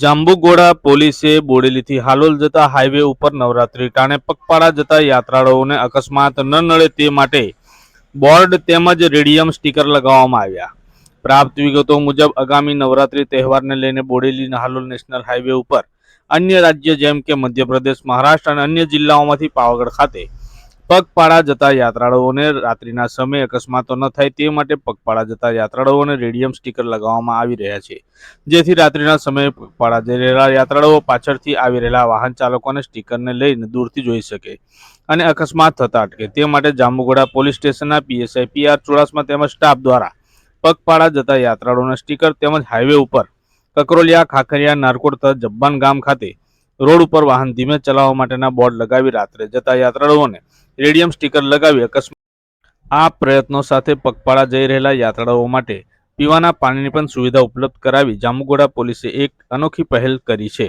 જાંબુગોડા પોલીસે બોડેલીથી હાલોલ જતા હાઈવે ઉપર નવરાત્રી ટાણે પગપાળા જતા યાત્રાળુઓને અકસ્માત ન નડે તે માટે બોર્ડ તેમજ રેડિયમ સ્ટીકર લગાવવામાં આવ્યા. પ્રાપ્ત વિગતો મુજબ, આગામી નવરાત્રી તહેવારને લઈને બોડેલી હાલોલ નેશનલ હાઈવે ઉપર અન્ય રાજ્ય જેમ કે મધ્યપ્રદેશ, મહારાષ્ટ્ર અને અન્ય જિલ્લાઓમાંથી પાવાગઢ ખાતે પગપાળા જતા યાત્રાળુઓને રાત્રિના સમયે અકસ્માતો ન થાય તે માટે પગપાળા જતા યાત્રાળુઓને રેડિયમ સ્ટીકર લગાવવામાં આવી રહ્યા છે. જેથી રાત્રિના સમયે પગપાળા જઈ રહેલા યાત્રાળુઓ પાછળથી આવી રહેલા વાહન ચાલકોને સ્ટીકરને લઈને દૂરથી જોઈ શકે અને અકસ્માત થતા અટકે. તે માટે જાંબુગોડા પોલીસ સ્ટેશનના પીએસઆઈ પીઆર ચુડાસમા તેમજ સ્ટાફ દ્વારા પગપાળા જતા યાત્રાળુઓના સ્ટીકર તેમજ હાઈવે ઉપર કકરોલિયા, ખાખરિયા, નારકોડ તથા જબ્બાન ગામ ખાતે રોડ ઉપર વાહન ધીમે ચલાવવા માટેના બોર્ડ લગાવી રાત્રે જતા યાત્રાળુઓને રેડિયમ સ્ટીકર લગાવી અકસ્માત. આ પ્રયત્નો સાથે પગપાળા જઈ રહેલા યાત્રાળુઓ માટે પીવાના પાણીની પણ સુવિધા ઉપલબ્ધ કરાવી જાંબુગોડા પોલીસે એક અનોખી પહેલ કરી છે.